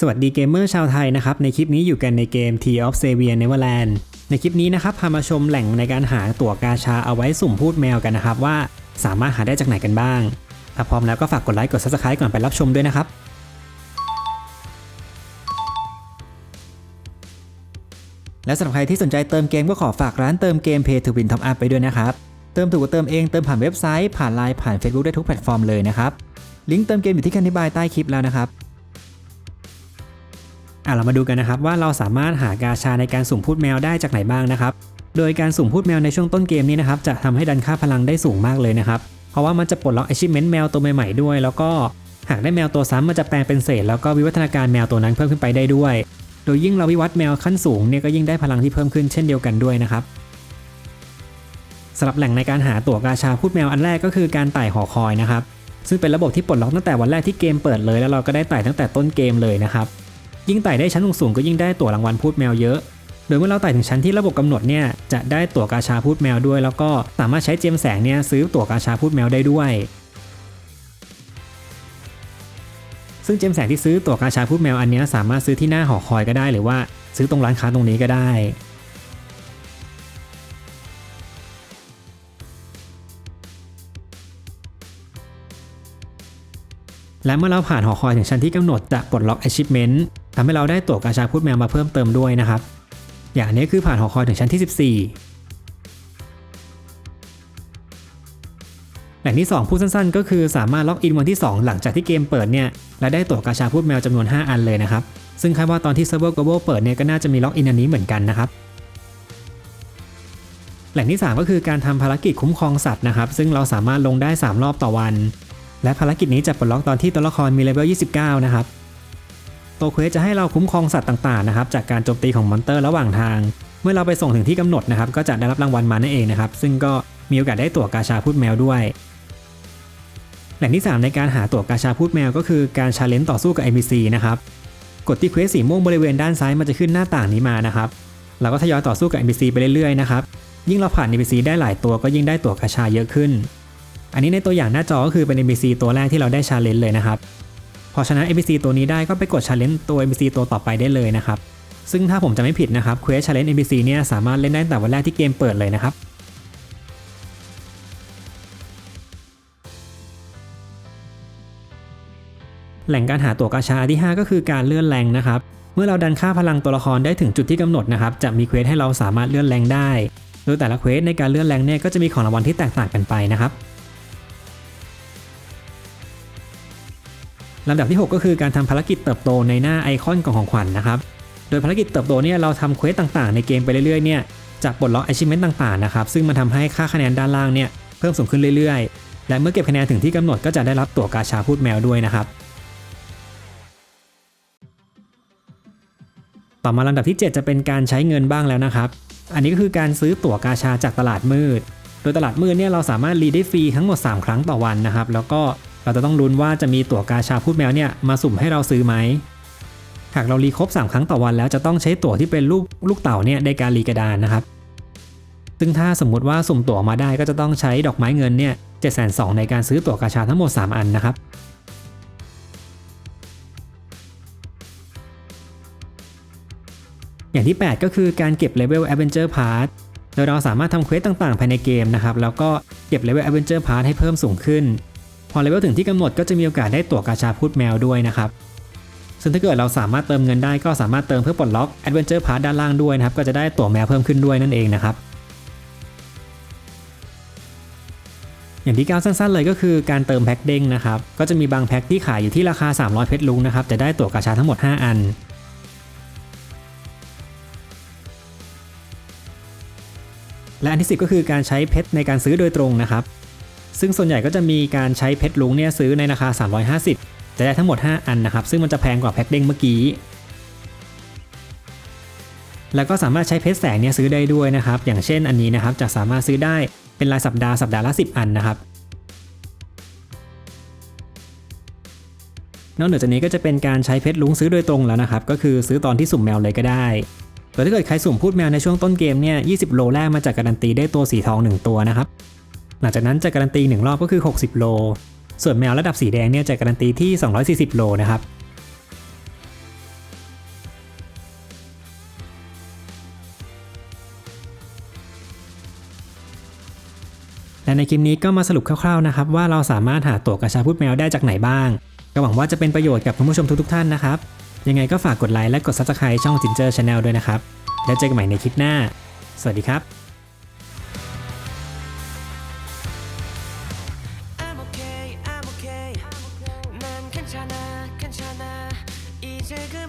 สวัสดีเกมเมอร์ชาวไทยนะครับ ในคลิปนี้อยู่กันในเกม T of Xavier Neverland ในคลิปนี้นะครับพามาชมแหล่งในการหาตั๋วกาชาเอาไว้สุ่มพูดแมวกันนะครับ ว่าสามารถหาได้จากไหนกันบ้าง ถ้าพร้อมแล้วก็ฝากกดไลค์กด Subscribe ก่อนไปรับชมด้วยนะครับและสำหรับใครที่สนใจเติมเกมก็ขอฝากร้านเติมเกม Pay to Win Top Up ไปด้วยนะครับ เติมถูกกว่าเติมเองเติมผ่านเว็บไซต์ผ่านไลน์ผ่าน Facebook ได้ทุกแพลตฟอร์มเลยนะครับ ลิงก์เติมเกมอยู่ที่คันธิบายใต้คลิปแล้วนะครับ อะเรามาดูกันนะครับว่าเราสามารถหากาชาในการสุ่มพูดแมวได้จากไหนบ้างนะครับ โดยการสุ่มพูดแมวในช่วงต้นเกมนี้นะครับจะทำให้ดันค่าพลังได้สูงมากเลยนะครับ เพราะว่ามันจะปลดล็อก achievement แมวตัวใหม่ๆด้วย แล้วก็หากได้แมวตัวซ้ำมันจะแปลงเป็นเศษ แล้วก็วิวัฒนาการแมวตัวนั้นเพิ่มขึ้นไปได้ด้วย โดยยิ่งเราวิวัฒน์แมวขั้นสูงเนี่ยก็ยิ่งได้พลังที่เพิ่มขึ้นเช่นเดียวกันด้วยนะครับสำหรับแหล่งในการหาตั๋วกาชาพูดแมวอันแรกก็คือการไต่หอคอยนะครับซึ่งเป็นระบบที่ปลดล็อกตั้งแต่วันแรกที่เกมเปิดเลย แล้วเราก็ได้ไต่ตั้งแต่ต้นเกมเลยนะครับ ยิ่งไต่ได้ชั้นสูงๆก็ยิ่งได้ตั๋วรางวัลพูดแมวเยอะ โดยเมื่อเราไต่ถึงชั้นที่ระบบกำหนดเนี่ยจะได้ตั๋วกาชาพูดแมวด้วย แล้วก็สามารถใช้เจมแสงเนี่ยซื้อตั๋วกาชาพูดแมวได้ด้วย ซึ่งเจมแสงที่ซื้อตั๋วกาชาพูดแมวอันนี้สามารถซื้อที่หน้าหอคอยก็ได้หรือว่าซื้อตรงร้านค้าตรงนี้ก็ได้และเมื่อเราผ่านหอคอยถึงชั้นที่กำหนดจะปลดล็อก achievement ทำให้เราได้ตั๋วกาชาพูดแมวมาเพิ่มเติมด้วยนะครับ อย่างนี้คือผ่านหอคอยถึงชั้นที่ 14แหล่งที่ 2 พูดสั้นๆ ก็คือสามารถล็อกอินวันที่ 2 หลังจากที่เกมเปิดเนี่ยและได้ตั๋วกาชาพูดแมวจำนวน 5 อันเลยนะครับ ซึ่งคาดว่าตอนที่เซิร์ฟเวอร์ global เปิดเนี่ยก็น่าจะมีล็อกอินอันนี้เหมือนกันนะครับแหล่งที่ 3 ก็คือการทำภารกิจคุ้มครองสัตว์นะครับ ซึ่งเราสามารถลงได้ 3 รอบต่อวัน และภารกิจนี้จะปลดล็อกตอนที่ตัวละครมีเลเวล 29 นะครับ ตัวเควสจะให้เราคุ้มครองสัตว์ต่างๆนะครับจากการโจมตีของมอนเตอร์ระหว่างทาง เมื่อเราไปส่งถึงที่กำหนดนะครับก็จะได้รับรางวัลมานั่นเองนะครับซึ่งก็มีโอกาสได้ตั๋วกาชาพูดแมวด้วย แหล่งที่ 3 ในการหาตั๋วกาชาพูดแมวก็คือการชาเลนจ์ต่อสู้กับ NPC นะครับกดที่เควสสีม่วงบริเวณด้านซ้ายมันจะขึ้นหน้าต่างนี้มานะครับเราก็ทยอยต่อสู้กับ NPC ไปเรื่อยๆนะครับยิ่งเราผ่าน NPC ได้หลายตัวก็ยิ่งได้ตั๋วกาชาเยอะขึ้น อันนี้ในตัวอย่างหน้าจอก็คือเป็น NPC ตัวแรกที่เราได้ชาเลนจ์เลยนะครับ อชนะ NPC ตัวนี้ได้ก็ไปกด Challenge ตัว NPC ตัวต่อไปได้เลยนะครับ ซึ่งถ้าผมจะไม่ผิดนะครับ Quest Challenge NPC เนี่ยสามารถเล่นได้ตั้งแต่วันแรกที่เกมเปิดเลยนะครับแหล่งการหาตั๋วกาชาที่ 5 ก็คือการเลื่อนแรงนะครับ เมื่อเราดันค่าพลังตัวละครได้ถึงจุดที่กำหนดนะครับ จะมีเควสให้เราสามารถเลื่อนแรงได้ โดยแต่ละเควสในการเลื่อนแรงเนี่ยก็จะมีของรางวัลที่แตกต่างกันไปนะครับ ลำดับที่ 6 ก็คือการทำภารกิจเติบโตในหน้าไอคอนกล่องของขวัญนนะครับ โดยภารกิจเติบโตเนี่ยเราทำเควสต่างๆ ในเกมไปเรื่อยๆเนี่ยจะปลดล็อก achievement ต่างๆนะครับซึ่งมันทำให้ค่าคะแนนด้านล่างเนี่ยเพิ่มสูงขึ้นเรื่อยๆ และเมื่อเก็บคะแนนถึงที่กำหนดก็จะได้รับตั๋วกาชาพูดแมวด้วยนะครับต่อมาลำดับที่ 7 จะเป็นการใช้เงินบ้างแล้วนะครับ อันนี้ก็คือการซื้อตั๋วกาชาจากตลาดมืด โดยตลาดมืดเนี่ยเราสามารถรีได้ฟรีทั้งหมด 3 ครั้งต่อวันนะครับ แล้วก็ เราจะต้องลุ้นว่าจะมีตั๋วกาชาพูดแมวเนี่ยมาสุ่มให้เราซื้อไหม หากเรารีครบ 3 ครั้งต่อวันแล้วจะต้องใช้ตั๋วที่เป็นรูปลูกเต่าเนี่ยในการรีกระดานนะครับ ซึ่งถ้าสมมุติว่าสุ่มตั๋วมาได้ก็จะต้องใช้ดอกไม้เงินเนี่ยเจ็ดแสนสองในการซื้อตั๋วกาชาทั้งหมด 3 อันนะครับอย่างที่ 8 ก็คือการเก็บเลเวล Adventure Pass โดยเราสามารถทำเควสต่างๆ ภายในเกมนะครับ แล้วก็เก็บเลเวล Adventure Pass ให้เพิ่มสูงขึ้น พอเลเวลถึงที่กำหนดก็จะมีโอกาสได้ตั๋วกาชาพูดแมวด้วยนะครับซึ่งถ้าเกิดเราสามารถเติมเงินได้ก็สามารถเติมเพื่อปลดล็อก Adventure Pass ด้านล่างด้วยนะครับก็จะได้ตั๋วแมวเพิ่มขึ้นด้วยนั่นเองนะครับอย่างที่ก้าวสั้นๆเลยก็คือการเติมแพ็คเด้งนะครับก็จะมีบางแพ็คที่ขายอยู่ที่ราคา 300 เพชรลุงนะครับจะได้ตั๋วกาชาทั้งหมด 5 อันและอันที่ 10 ก็คือการใช้เพชรในการซื้อโดยตรงนะครับ ซึ่งส่วนใหญ่ก็จะมีการใช้เพชรลุงเนี่ยซื้อในราคา 350 จะได้ทั้งหมด 5 อันนะครับ ซึ่งมันจะแพงกว่าแพ็คเด้งเมื่อกี้ แล้วก็สามารถใช้เพชรแสงเนี่ยซื้อได้ด้วยนะครับ อย่างเช่นอันนี้นะครับจะสามารถซื้อได้เป็นรายสัปดาห์สัปดาห์ละ 10 อันนะครับนอกเหนือจากนี้ก็จะเป็นการใช้เพชรลุงซื้อโดยตรงแล้วนะครับ ก็คือซื้อตอนที่สุ่มแมวเลยก็ได้โดยถ้าเกิดใครสุ่มพูดแมวในช่วงต้นเกมเนี่ย 20 โลแรกมาจากการันตีได้ตัวสีทอง 1 ตัวนะครับ หลังจากนั้นจะการันตี 1 รอบก็คือ 60 โล ส่วนแมวระดับสีแดงเนี่ยจะการันตีที่ 240 โลนะครับและในคลิปนี้ก็มาสรุปคร่าวๆนะครับว่าเราสามารถหาตั๋วกระชาพุดแมวได้จากไหนบ้าง ก็หวังว่าจะเป็นประโยชน์กับคุณผู้ชมทุกๆท่านนะครับ ยังไงก็ฝากกดไลค์และกดซับสไคร b e ช่องจินเจอร์ชาแนลด้วยนะครับ แล้วเจอกันใหม่ในคลิปหน้า สวัสดีครับ 지금